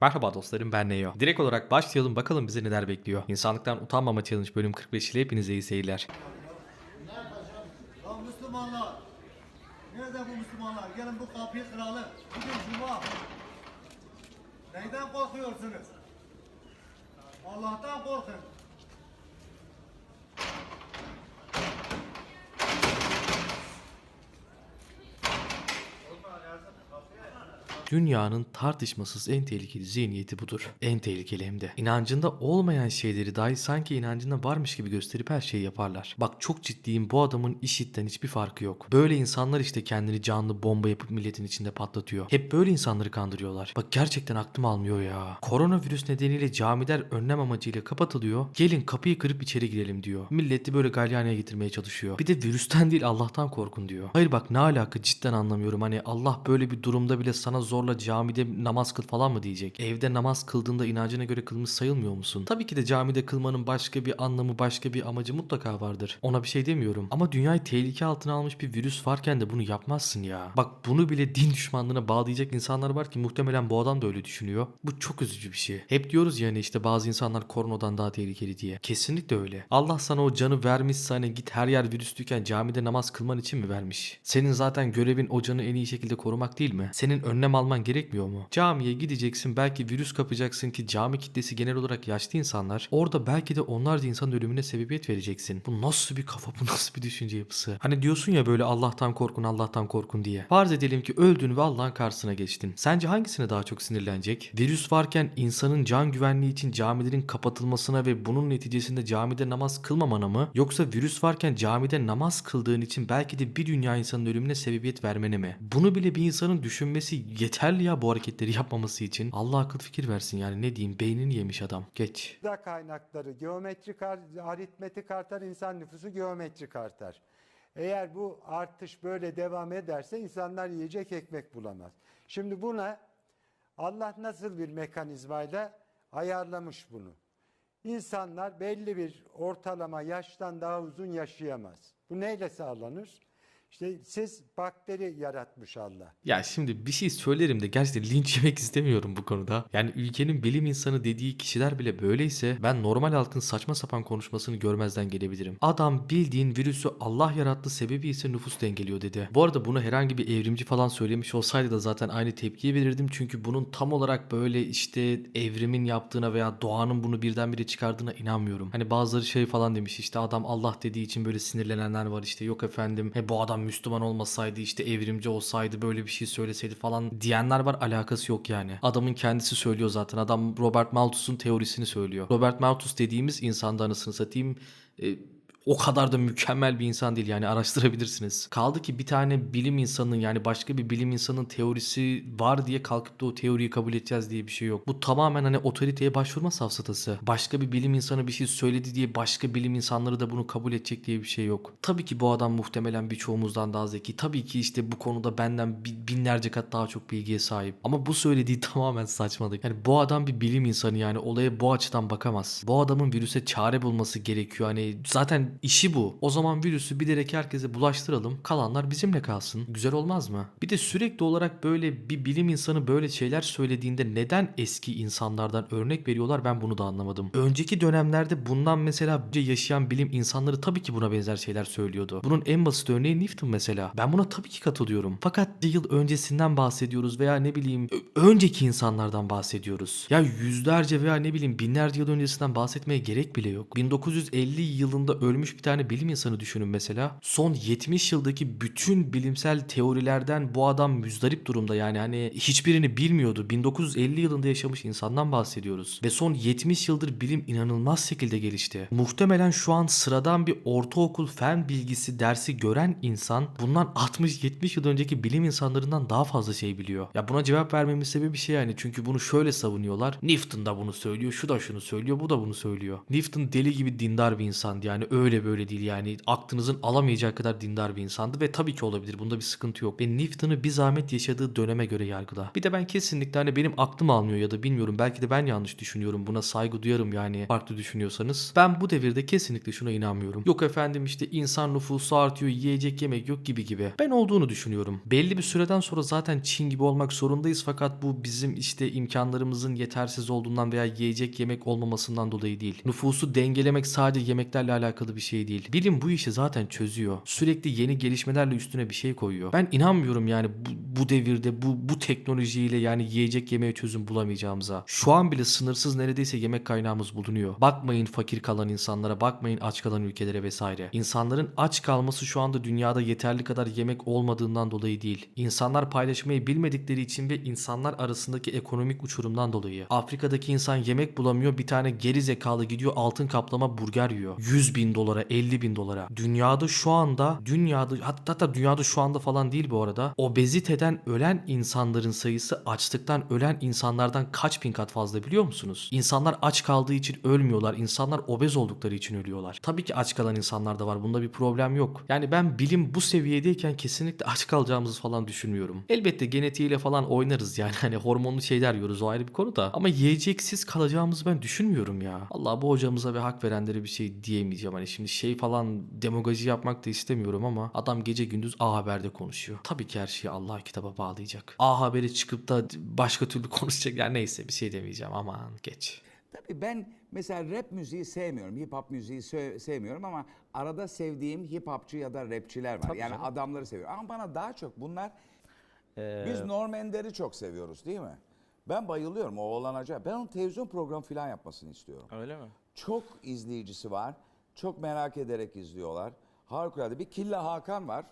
Merhaba dostlarım ben Neo. Direkt olarak başlayalım bakalım bizi neler bekliyor. İnsanlıktan Utanmama Challenge bölüm 45 ile hepinize iyi seyirler. Ya Müslümanlar, nerede bu Müslümanlar? Gelin bu kapıyı kıralım. Bugün Cuma. Neyden korkuyorsunuz? Allah'tan korkun. Dünyanın tartışmasız en tehlikeli zihniyeti budur. En tehlikeli hem de. İnancında olmayan şeyleri dahi sanki inancında varmış gibi gösterip her şeyi yaparlar. Bak çok ciddiyim bu adamın işitten hiçbir farkı yok. Böyle insanlar işte kendini canlı bomba yapıp milletin içinde patlatıyor. Hep böyle insanları kandırıyorlar. Bak gerçekten aklım almıyor ya. Koronavirüs nedeniyle camiler önlem amacıyla kapatılıyor. Gelin kapıyı kırıp içeri girelim diyor. Milleti böyle galyanaya getirmeye çalışıyor. Bir de virüsten değil Allah'tan korkun diyor. Hayır bak ne alaka cidden anlamıyorum. Hani Allah böyle bir durumda bile sana zorla camide namaz kıl falan mı diyecek? Evde namaz kıldığında inancına göre kılmış sayılmıyor musun? Tabii ki de camide kılmanın başka bir anlamı, başka bir amacı mutlaka vardır. Ona bir şey demiyorum. Ama dünyayı tehlike altına almış bir virüs varken de bunu yapmazsın ya. Bak bunu bile din düşmanlığına bağlayacak insanlar var ki muhtemelen bu adam da öyle düşünüyor. Bu çok üzücü bir şey. Hep diyoruz yani işte bazı insanlar koronadan daha tehlikeli diye. Kesinlikle öyle. Allah sana o canı vermişse hani git her yer virüslüyken camide namaz kılman için mi vermiş? Senin zaten görevin o canı en iyi şekilde korumak değil mi? Senin önlem alman gerekmiyor mu? Camiye gideceksin belki virüs kapacaksın ki cami kitlesi genel olarak yaşlı insanlar. Orada belki de onlarca insan ölümüne sebebiyet vereceksin. Bu nasıl bir kafa bu nasıl bir düşünce yapısı? Hani diyorsun ya böyle Allah'tan korkun Allah'tan korkun diye. Farz edelim ki öldün ve Allah'ın karşısına geçtin. Sence hangisine daha çok sinirlenecek? Virüs varken insanın can güvenliği için camilerin kapatılmasına ve bunun neticesinde camide namaz kılmamana mı? Yoksa virüs varken camide namaz kıldığın için belki de bir dünya insanın ölümüne sebebiyet vermene mi? Bunu bile bir insanın düşünmesi yeterli ya bu hareketleri yapmaması için. Allah akıl fikir versin yani ne diyeyim beynini yemiş adam. Geç. da kaynakları geometrik ar- aritmetik artar, insan nüfusu geometrik artar. Eğer bu artış böyle devam ederse insanlar yiyecek ekmek bulamaz. Şimdi buna Allah nasıl bir mekanizmayla ayarlamış bunu? İnsanlar belli bir ortalama yaştan daha uzun yaşayamaz. Bu neyle sağlanır? İşte siz bakteri yaratmış Allah. Ya şimdi bir şey söylerim de gerçekten linç yemek istemiyorum bu konuda. Yani ülkenin bilim insanı dediği kişiler bile böyleyse ben normal halkın saçma sapan konuşmasını görmezden gelebilirim. Adam bildiğin virüsü Allah yarattı sebebi ise nüfus dengeliyor dedi. Bu arada bunu herhangi bir evrimci falan söylemiş olsaydı da zaten aynı tepkiyi verirdim. Çünkü bunun tam olarak böyle işte evrimin yaptığına veya doğanın bunu birdenbire çıkardığına inanmıyorum. Hani bazıları şey falan demiş işte adam Allah dediği için böyle sinirlenenler var işte yok efendim he bu adam Müslüman olmasaydı işte evrimci olsaydı böyle bir şey söyleseydi falan diyenler var alakası yok yani. Adamın kendisi söylüyor zaten adam Robert Malthus'un teorisini söylüyor. Robert Malthus dediğimiz insanda anasını satayım e, o kadar da mükemmel bir insan değil yani araştırabilirsiniz. Kaldı ki bir tane bilim insanının yani başka bir bilim insanının teorisi var diye kalkıp da o teoriyi kabul edeceğiz diye bir şey yok. Bu tamamen hani otoriteye başvurma safsatası. Başka bir bilim insanı bir şey söyledi diye başka bilim insanları da bunu kabul edecek diye bir şey yok. Tabii ki bu adam muhtemelen birçoğumuzdan daha zeki. Tabii ki işte bu konuda benden bi- binlerce kat daha çok bilgiye sahip. Ama bu söylediği tamamen saçmalık. Yani bu adam bir bilim insanı yani olaya bu açıdan bakamaz. Bu adamın virüse çare bulması gerekiyor. Hani zaten işi bu. O zaman virüsü bilerek herkese bulaştıralım. Kalanlar bizimle kalsın. Güzel olmaz mı? Bir de sürekli olarak böyle bir bilim insanı böyle şeyler söylediğinde neden eski insanlardan örnek veriyorlar ben bunu da anlamadım. Önceki dönemlerde bundan mesela yaşayan bilim insanları tabii ki buna benzer şeyler söylüyordu. Bunun en basit örneği Newton mesela. Ben buna tabii ki katılıyorum. Fakat bir yıl öncesinden bahsediyoruz veya ne bileyim önceki insanlardan bahsediyoruz. Ya yüzlerce veya ne bileyim binlerce yıl öncesinden bahsetmeye gerek bile yok. 1950 yılında ölmüş bir tane bilim insanı düşünün mesela. Son 70 yıldaki bütün bilimsel teorilerden bu adam müzdarip durumda yani hani hiçbirini bilmiyordu. 1950 yılında yaşamış insandan bahsediyoruz. Ve son 70 yıldır bilim inanılmaz şekilde gelişti. Muhtemelen şu an sıradan bir ortaokul fen bilgisi dersi gören insan bundan 60-70 yıl önceki bilim insanlarından daha fazla şey biliyor. Ya buna cevap vermemin sebebi bir şey yani çünkü bunu şöyle savunuyorlar. Newton da bunu söylüyor, şu da şunu söylüyor, bu da bunu söylüyor. Newton deli gibi dindar bir insandı yani öyle öyle böyle değil yani aklınızın alamayacağı kadar dindar bir insandı ve tabii ki olabilir bunda bir sıkıntı yok. Ve Newton'u bir zahmet yaşadığı döneme göre yargıla. Bir de ben kesinlikle hani benim aklım almıyor ya da bilmiyorum belki de ben yanlış düşünüyorum buna saygı duyarım yani farklı düşünüyorsanız. Ben bu devirde kesinlikle şuna inanmıyorum. Yok efendim işte insan nüfusu artıyor yiyecek yemek yok gibi gibi. Ben olduğunu düşünüyorum. Belli bir süreden sonra zaten Çin gibi olmak zorundayız fakat bu bizim işte imkanlarımızın yetersiz olduğundan veya yiyecek yemek olmamasından dolayı değil. Nüfusu dengelemek sadece yemeklerle alakalı bir şey değil. Bilim bu işi zaten çözüyor. Sürekli yeni gelişmelerle üstüne bir şey koyuyor. Ben inanmıyorum yani bu, bu devirde bu bu teknolojiyle yani yiyecek yemeğe çözüm bulamayacağımıza. Şu an bile sınırsız neredeyse yemek kaynağımız bulunuyor. Bakmayın fakir kalan insanlara, bakmayın aç kalan ülkelere vesaire. İnsanların aç kalması şu anda dünyada yeterli kadar yemek olmadığından dolayı değil. İnsanlar paylaşmayı bilmedikleri için ve insanlar arasındaki ekonomik uçurumdan dolayı. Afrika'daki insan yemek bulamıyor bir tane geri zekalı gidiyor altın kaplama burger yiyor. 100 bin dolara 50 bin dolara. Dünyada şu anda dünyada hatta, hatta dünyada şu anda falan değil bu arada. Obeziteden ölen insanların sayısı açlıktan ölen insanlardan kaç bin kat fazla biliyor musunuz? İnsanlar aç kaldığı için ölmüyorlar. İnsanlar obez oldukları için ölüyorlar. Tabii ki aç kalan insanlar da var. Bunda bir problem yok. Yani ben bilim bu seviyedeyken kesinlikle aç kalacağımızı falan düşünmüyorum. Elbette genetiğiyle falan oynarız yani. Hani hormonlu şeyler yiyoruz o ayrı bir konu da. Ama yiyeceksiz kalacağımızı ben düşünmüyorum ya. Allah bu hocamıza ve hak verenlere bir şey diyemeyeceğim. Hani şimdi şey falan demagoji yapmak da istemiyorum ama adam gece gündüz A Haber'de konuşuyor. Tabii ki her şeyi Allah kitaba bağlayacak. A Haber'e çıkıp da başka türlü konuşacak. Yani neyse bir şey demeyeceğim aman geç. Tabii ben mesela rap müziği sevmiyorum, hip hop müziği sevmiyorum ama arada sevdiğim hip hopçu ya da rapçiler var. yani adamları seviyorum. Ama bana daha çok bunlar biz Norm Ender'i çok seviyoruz değil mi? Ben bayılıyorum o oğlan acayip. Ben onun televizyon programı falan yapmasını istiyorum. Öyle mi? Çok izleyicisi var. Çok merak ederek izliyorlar. Harikulade. Bir Killa Hakan var.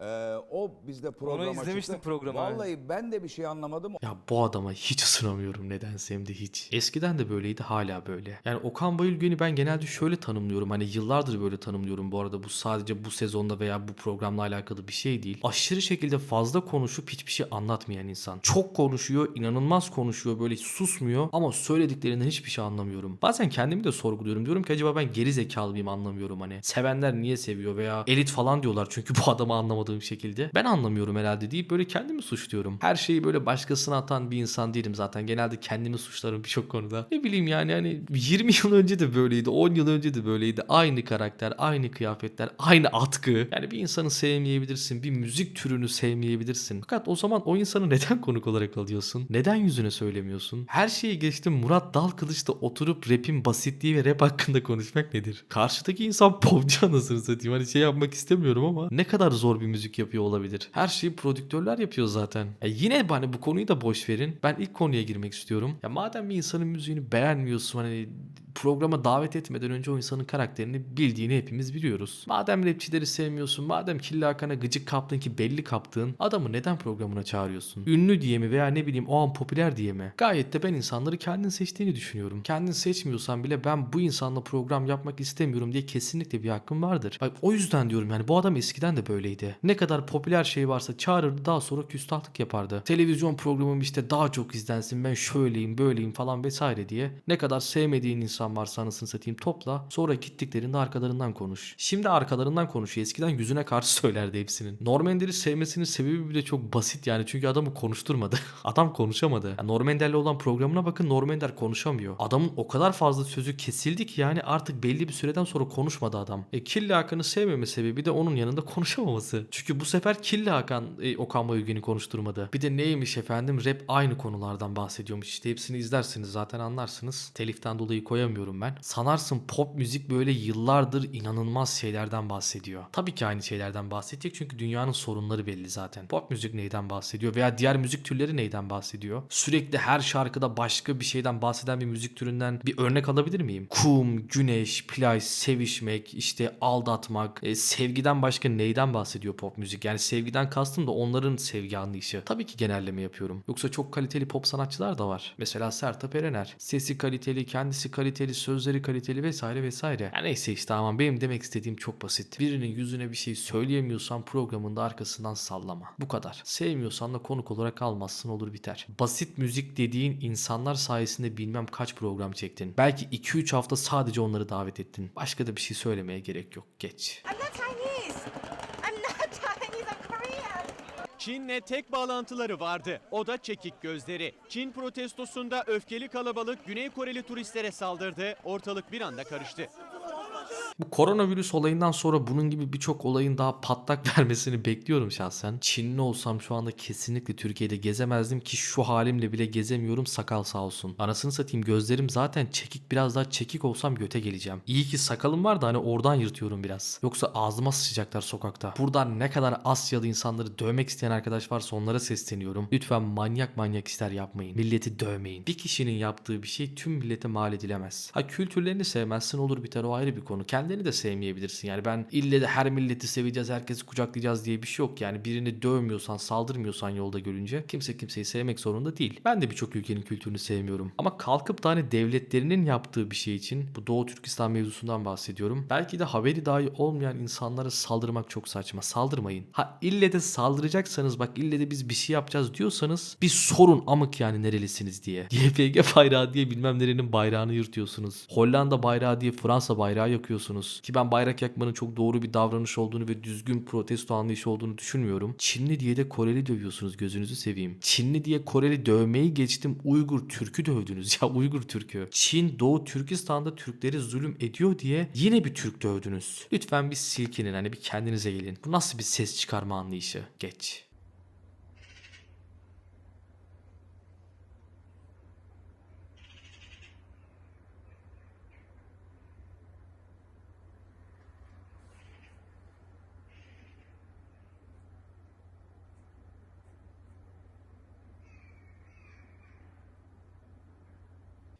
Ee, o bizde programa izlemiştim çıktı. programı, Vallahi ben de bir şey anlamadım. Ya bu adama hiç ısınamıyorum nedense hem de hiç. Eskiden de böyleydi hala böyle. Yani Okan Bayülgen'i ben genelde şöyle tanımlıyorum. Hani yıllardır böyle tanımlıyorum bu arada. Bu sadece bu sezonda veya bu programla alakalı bir şey değil. Aşırı şekilde fazla konuşup hiçbir şey anlatmayan insan. Çok konuşuyor, inanılmaz konuşuyor, böyle susmuyor ama söylediklerinden hiçbir şey anlamıyorum. Bazen kendimi de sorguluyorum. Diyorum ki acaba ben geri zekalı mıyım anlamıyorum hani. Sevenler niye seviyor veya elit falan diyorlar çünkü bu adamı anlamadığım şekilde. Ben anlamıyorum herhalde deyip böyle kendimi suçluyorum. Her şeyi böyle başkasına atan bir insan değilim zaten. Genelde kendimi suçlarım birçok konuda. Ne bileyim yani hani 20 yıl önce de böyleydi, 10 yıl önce de böyleydi. Aynı karakter, aynı kıyafetler, aynı atkı. Yani bir insanı sevmeyebilirsin, bir müzik türünü sevmeyebilirsin. Fakat o zaman o insanı neden konuk olarak alıyorsun? Neden yüzüne söylemiyorsun? Her şeyi geçtim Murat Dalkılıç'ta oturup rapin basitliği ve rap hakkında konuşmak nedir? Karşıdaki insan popçu anasını satayım. Hani şey yapmak istemiyorum ama ne kadar zor bir müzik yapıyor olabilir. Her şeyi prodüktörler yapıyor zaten. Ya yine hani bu konuyu da boş verin. Ben ilk konuya girmek istiyorum. Ya madem bir insanın müziğini beğenmiyorsun hani programa davet etmeden önce o insanın karakterini bildiğini hepimiz biliyoruz. Madem rapçileri sevmiyorsun, madem Killa Hakan'a gıcık kaptın ki belli kaptığın adamı neden programına çağırıyorsun? Ünlü diye mi veya ne bileyim o an popüler diye mi? Gayet de ben insanları kendin seçtiğini düşünüyorum. Kendin seçmiyorsan bile ben bu insanla program yapmak istemiyorum diye kesinlikle bir hakkım vardır. Bak o yüzden diyorum yani bu adam eskiden de böyleydi. Ne kadar popüler şey varsa çağırırdı daha sonra küstahlık yapardı. Televizyon programım işte daha çok izlensin ben şöyleyim böyleyim falan vesaire diye. Ne kadar sevmediğin insan varsa anasını satayım topla. Sonra gittiklerinde arkalarından konuş. Şimdi arkalarından konuşuyor. Eskiden yüzüne karşı söylerdi hepsinin. Norm Ender'i sevmesinin sebebi bile çok basit yani. Çünkü adamı konuşturmadı. Adam konuşamadı. Yani Norm Ender'le olan programına bakın Norm Ender konuşamıyor. Adamın o kadar fazla sözü kesildi ki yani artık belli bir süreden sonra konuşmadı adam. E Killa Hakan'ı sevmeme sebebi de onun yanında konuşamaması. Çünkü bu sefer Killa Hakan e, Okan Bayülgen'i konuşturmadı. Bir de neymiş efendim rap aynı konulardan bahsediyormuş. İşte hepsini izlersiniz zaten anlarsınız. Teliften dolayı koyamıyorum ben. Sanarsın pop müzik böyle yıllardır inanılmaz şeylerden bahsediyor. Tabii ki aynı şeylerden bahsedecek çünkü dünyanın sorunları belli zaten. Pop müzik neyden bahsediyor veya diğer müzik türleri neyden bahsediyor? Sürekli her şarkıda başka bir şeyden bahseden bir müzik türünden bir örnek alabilir miyim? Kum, güneş, plaj, sevişmek, işte aldatmak, e, sevgiden başka neyden bahsediyor pop müzik? Yani sevgiden kastım da onların sevgi anlayışı. Tabii ki genelleme yapıyorum. Yoksa çok kaliteli pop sanatçılar da var. Mesela Sertab Erener. Sesi kaliteli, kendisi kaliteli kaliteli, sözleri kaliteli vesaire vesaire. Ya neyse işte aman benim demek istediğim çok basit. Birinin yüzüne bir şey söyleyemiyorsan programında arkasından sallama. Bu kadar. Sevmiyorsan da konuk olarak almazsın olur biter. Basit müzik dediğin insanlar sayesinde bilmem kaç program çektin. Belki 2-3 hafta sadece onları davet ettin. Başka da bir şey söylemeye gerek yok. Geç. I'm Çin'le tek bağlantıları vardı. O da çekik gözleri. Çin protestosunda öfkeli kalabalık Güney Koreli turistlere saldırdı. Ortalık bir anda karıştı. Bu koronavirüs olayından sonra bunun gibi birçok olayın daha patlak vermesini bekliyorum şahsen. Çinli olsam şu anda kesinlikle Türkiye'de gezemezdim ki şu halimle bile gezemiyorum sakal sağ olsun. Anasını satayım gözlerim zaten çekik biraz daha çekik olsam göte geleceğim. İyi ki sakalım var da hani oradan yırtıyorum biraz. Yoksa ağzıma sıçacaklar sokakta. Buradan ne kadar Asyalı insanları dövmek isteyen arkadaş varsa onlara sesleniyorum. Lütfen manyak manyak işler yapmayın. Milleti dövmeyin. Bir kişinin yaptığı bir şey tüm millete mal edilemez. Ha kültürlerini sevmezsin olur biter o ayrı bir konu. Kendini de sevmeyebilirsin. Yani ben ille de her milleti seveceğiz, herkesi kucaklayacağız diye bir şey yok. Yani birini dövmüyorsan, saldırmıyorsan yolda görünce kimse kimseyi sevmek zorunda değil. Ben de birçok ülkenin kültürünü sevmiyorum. Ama kalkıp da hani devletlerinin yaptığı bir şey için bu Doğu Türkistan mevzusundan bahsediyorum. Belki de haberi dahi olmayan insanlara saldırmak çok saçma. Saldırmayın. Ha ille de saldıracaksanız bak ille de biz bir şey yapacağız diyorsanız bir sorun amık yani nerelisiniz diye. YPG bayrağı diye bilmem nerenin bayrağını yırtıyorsunuz. Hollanda bayrağı diye Fransa bayrağı yakıyorsunuz. Ki ben bayrak yakmanın çok doğru bir davranış olduğunu ve düzgün protesto anlayışı olduğunu düşünmüyorum. Çinli diye de Koreli dövüyorsunuz gözünüzü seveyim. Çinli diye Koreli dövmeyi geçtim Uygur Türk'ü dövdünüz ya Uygur Türk'ü. Çin Doğu Türkistan'da Türkleri zulüm ediyor diye yine bir Türk dövdünüz. Lütfen bir silkinin hani bir kendinize gelin. Bu nasıl bir ses çıkarma anlayışı? Geç.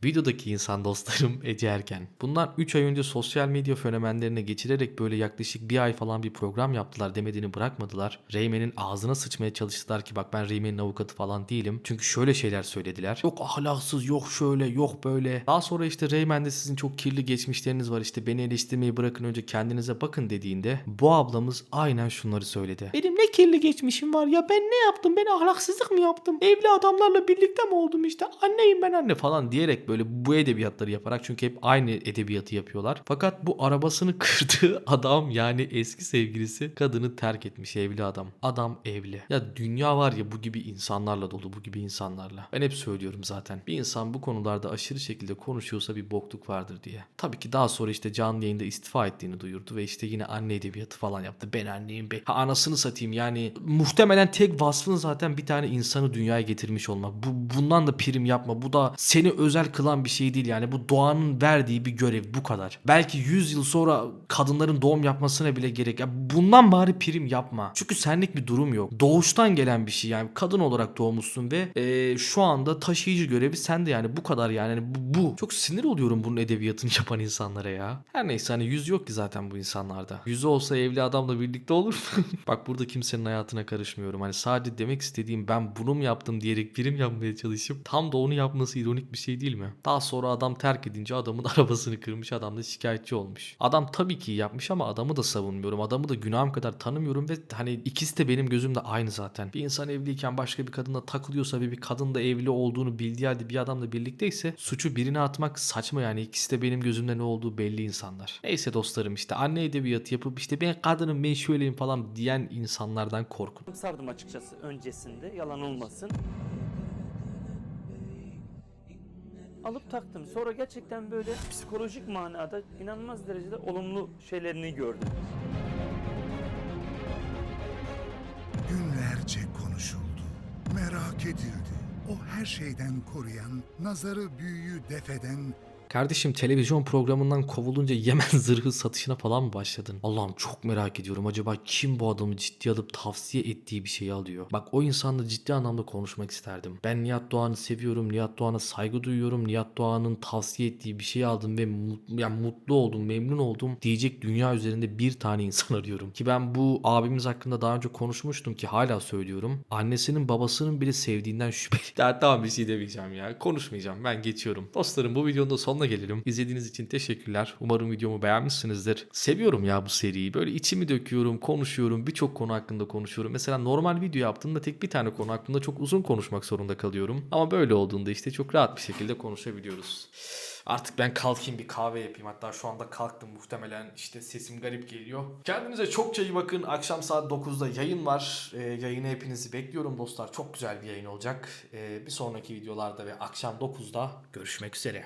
Videodaki insan dostlarım Ece Erken. Bunlar 3 ay önce sosyal medya fenomenlerine geçirerek böyle yaklaşık bir ay falan bir program yaptılar demediğini bırakmadılar. Reymen'in ağzına sıçmaya çalıştılar ki bak ben Reymen'in avukatı falan değilim. Çünkü şöyle şeyler söylediler. Yok ahlaksız yok şöyle yok böyle. Daha sonra işte Reymen'de sizin çok kirli geçmişleriniz var işte beni eleştirmeyi bırakın önce kendinize bakın dediğinde bu ablamız aynen şunları söyledi. Benim ne kirli geçmişim var ya ben ne yaptım ben ahlaksızlık mı yaptım? Evli adamlarla birlikte mi oldum işte anneyim ben anne falan diyerek böyle bu edebiyatları yaparak çünkü hep aynı edebiyatı yapıyorlar. Fakat bu arabasını kırdığı adam yani eski sevgilisi kadını terk etmiş evli adam. Adam evli. Ya dünya var ya bu gibi insanlarla dolu bu gibi insanlarla. Ben hep söylüyorum zaten. Bir insan bu konularda aşırı şekilde konuşuyorsa bir bokluk vardır diye. Tabii ki daha sonra işte canlı yayında istifa ettiğini duyurdu ve işte yine anne edebiyatı falan yaptı. Ben anneyim be. Ha anasını satayım yani muhtemelen tek vasfın zaten bir tane insanı dünyaya getirmiş olmak. Bu, bundan da prim yapma. Bu da seni özel kılan bir şey değil yani. Bu doğanın verdiği bir görev bu kadar. Belki 100 yıl sonra kadınların doğum yapmasına bile gerek. Ya bundan bari prim yapma. Çünkü senlik bir durum yok. Doğuştan gelen bir şey yani. Kadın olarak doğmuşsun ve e, şu anda taşıyıcı görevi sende yani. Bu kadar yani. Yani bu, bu. Çok sinir oluyorum bunun edebiyatını yapan insanlara ya. Her neyse hani yüz yok ki zaten bu insanlarda. Yüzü olsa evli adamla birlikte olur. Bak burada kimsenin hayatına karışmıyorum. Hani sadece demek istediğim ben bunu mu yaptım diyerek prim yapmaya çalışıp tam da onu yapması ironik bir şey değil mi? Daha sonra adam terk edince adamın arabasını kırmış adam da şikayetçi olmuş. Adam tabii ki yapmış ama adamı da savunmuyorum. Adamı da günahım kadar tanımıyorum ve hani ikisi de benim gözümde aynı zaten. Bir insan evliyken başka bir kadınla takılıyorsa ve bir kadın da evli olduğunu bildiği halde bir adamla birlikteyse suçu birine atmak saçma yani. ikisi de benim gözümde ne olduğu belli insanlar. Neyse dostlarım işte anne edebiyatı yapıp işte ben kadınım ben şöyleyim falan diyen insanlardan korkun. sardım açıkçası öncesinde yalan olmasın. Alıp taktım. Sonra gerçekten böyle psikolojik manada inanılmaz derecede olumlu şeylerini gördüm. Günlerce konuşuldu, merak edildi. O her şeyden koruyan, nazarı büyüyü defeden Kardeşim televizyon programından kovulunca Yemen zırhı satışına falan mı başladın? Allah'ım çok merak ediyorum. Acaba kim bu adamı ciddi alıp tavsiye ettiği bir şeyi alıyor? Bak o insanla ciddi anlamda konuşmak isterdim. Ben Nihat Doğan'ı seviyorum. Nihat Doğan'a saygı duyuyorum. Nihat Doğan'ın tavsiye ettiği bir şeyi aldım ve mut, yani mutlu oldum, memnun oldum diyecek dünya üzerinde bir tane insan arıyorum. Ki ben bu abimiz hakkında daha önce konuşmuştum ki hala söylüyorum. Annesinin babasının bile sevdiğinden şüpheli. Ya tamam bir şey demeyeceğim ya. Konuşmayacağım. Ben geçiyorum. Dostlarım bu videonun da sonuna sonuna gelelim. İzlediğiniz için teşekkürler. Umarım videomu beğenmişsinizdir. Seviyorum ya bu seriyi. Böyle içimi döküyorum, konuşuyorum. Birçok konu hakkında konuşuyorum. Mesela normal video yaptığımda tek bir tane konu hakkında çok uzun konuşmak zorunda kalıyorum. Ama böyle olduğunda işte çok rahat bir şekilde konuşabiliyoruz. Artık ben kalkayım bir kahve yapayım. Hatta şu anda kalktım muhtemelen işte sesim garip geliyor. Kendinize çokça iyi bakın. Akşam saat 9'da yayın var. Ee, yayını hepinizi bekliyorum dostlar. Çok güzel bir yayın olacak. Ee, bir sonraki videolarda ve akşam 9'da görüşmek üzere.